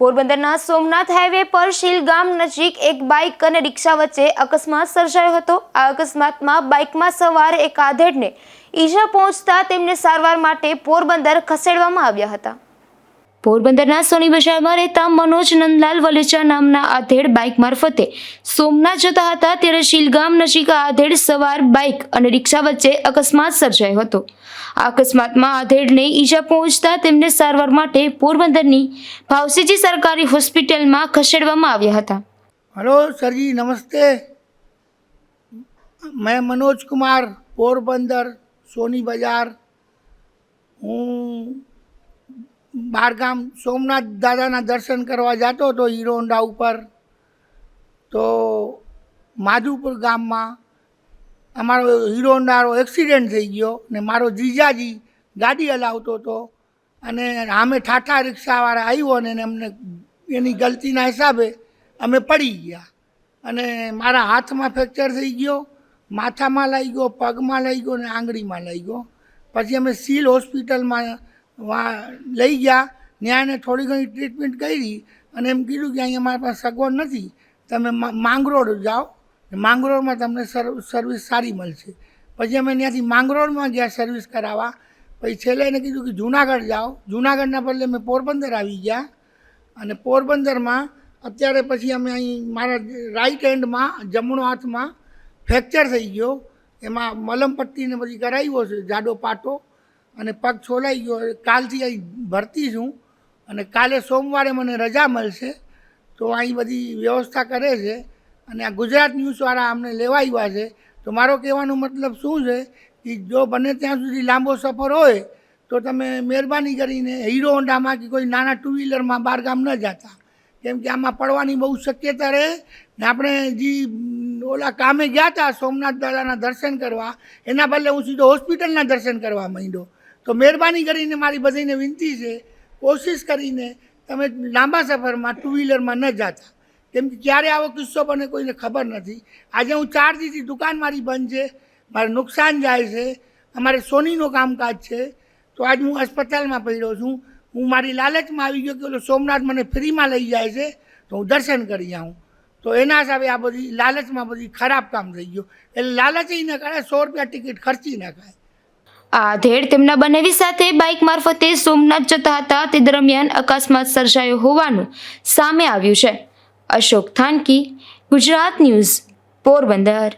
પોરબંદરના સોમનાથ હાઈવે પર શીલ ગામ નજીક એક બાઇક અને રિક્ષા વચ્ચે અકસ્માત સર્જાયો હતો. આ અકસ્માતમાં બાઇકમાં સવાર એક આધેડને ઈજા પહોંચતા તેમને સારવાર માટે પોરબંદર ખસેડવામાં આવ્યા હતા. પોરબંદરના સોની બજારમાં રહેતા મનોજ નંદલાલ વલેચા નામના આધેડ બાઇક મારફતે સોમનાથ જતા હતા ત્યારે શીલગામ નજીક આધેડ સવાર બાઇક અને રિક્ષા વચ્ચે અકસ્માત સર્જાયો હતો. આ અકસ્માતમાં આધેડને ઈજા પહોંચતા તેમને સારવાર માટે પોરબંદરની ભાવસીજી સરકારી હોસ્પિટલમાં ખસેડવામાં આવ્યા હતા. હલો સરજી, નમસ્તે. મેં મનોજ કુમાર પોરબંદર સોની બજાર. હું બારગામ સોમનાથ દાદાના દર્શન કરવા જતો હતો હીરો હોન્ડા ઉપર, તો માધુપુર ગામમાં અમારો હીરો હોન્ડાનો એક્સિડન્ટ થઈ ગયો ને મારો જીજાજી ગાડી હલાવતો હતો અને આમે ઠાઠા રિક્ષાવાળા આવ્યો ને અમને એની ગલતીના હિસાબે અમે પડી ગયા. અને મારા હાથમાં ફ્રેક્ચર થઈ ગયો, માથામાં લાગી ગયો પગમાં લાગી ગયો ને આંગળીમાં લાગી ગયો પછી અમે સીલ હોસ્પિટલમાં લઈ ગયા ત્યાં એને થોડી ઘણી ટ્રીટમેન્ટ કરી અને એમ કીધું કે અહીંયા મારા પાસે સગવડ નથી, તમે માંગરોળ જાઓ. માંગરોળમાં તમને સર્વ સર્વિસ સારી મળશે. પછી અમે ત્યાંથી માંગરોળમાં ગયા સર્વિસ કરાવવા. પછી છેલ્લે એને કીધું કે જુનાગઢ જાઓ. જુનાગઢના બદલે અમે પોરબંદર આવી ગયા. અને પોરબંદરમાં અત્યારે પછી અમે અહીં મારા રાઈટ હેન્ડમાં જમણો હાથમાં ફ્રેક્ચર થઈ ગયો. એમાં મલમપટ્ટીને બધી કરાવ્યો છે જાડો પાટો. અને પગ છોલાઈ ગયો. કાલથી અહીં ભરતી છું અને કાલે સોમવારે મને રજા મળશે. તો અહીં બધી વ્યવસ્થા કરે છે અને આ ગુજરાત ન્યૂઝવાળા અમને લેવા આવ્યા છે. તો મારો કહેવાનો મતલબ શું છે કે જો બને ત્યાં સુધી લાંબો સફર હોય તો તમે મહેરબાની કરીને હીરો હોન્ડામાં કે કોઈ નાના ટુ વ્હીલરમાં બહાર ગામ ન જતા. કેમ કે આમાં પડવાની બહુ શક્યતા રહે ને આપણે જે ઓલા કામે ગયા હતા સોમનાથ દાદાના દર્શન કરવા, એના બદલે હું સીધો હોસ્પિટલના દર્શન કરવા માંડ્યો. તો મહેરબાની કરીને મારી બધીને વિનંતી છે, કોશિશ કરીને તમે લાંબા સફરમાં ટુ વ્હીલરમાં ન જતા. કેમ કે ક્યારે આવો કિસ્સો બને કોઈને ખબર નથી. આજે હું ચાર દીથી દુકાન મારી બંધ છે, મારે નુકસાન જાય છે, અમારે સોનીનું કામકાજ છે, તો આજ હું અસ્પતાલમાં પડ્યો છું. હું મારી લાલચમાં આવી ગયો કે ઓલો સોમનાથ મને ફ્રીમાં લઈ જાય છે, તો હું દર્શન કરી આવું. તો એના હિસાબે આ બધી લાલચમાં બધી ખરાબ કામ થઈ ગયું. એટલે લાલચ ન કરે સો રૂપિયા ટિકિટ ખર્ચી ન ખાય આ ધેડ તેમના બનેવી સાથે બાઇક મારફતે સોમનાથ જતા હતા. તે દરમિયાન અકસ્માત સર્જાયો હોવાનું સામે આવ્યું છે. અશોક થાનકી, ગુજરાત ન્યૂઝ, પોરબંદર.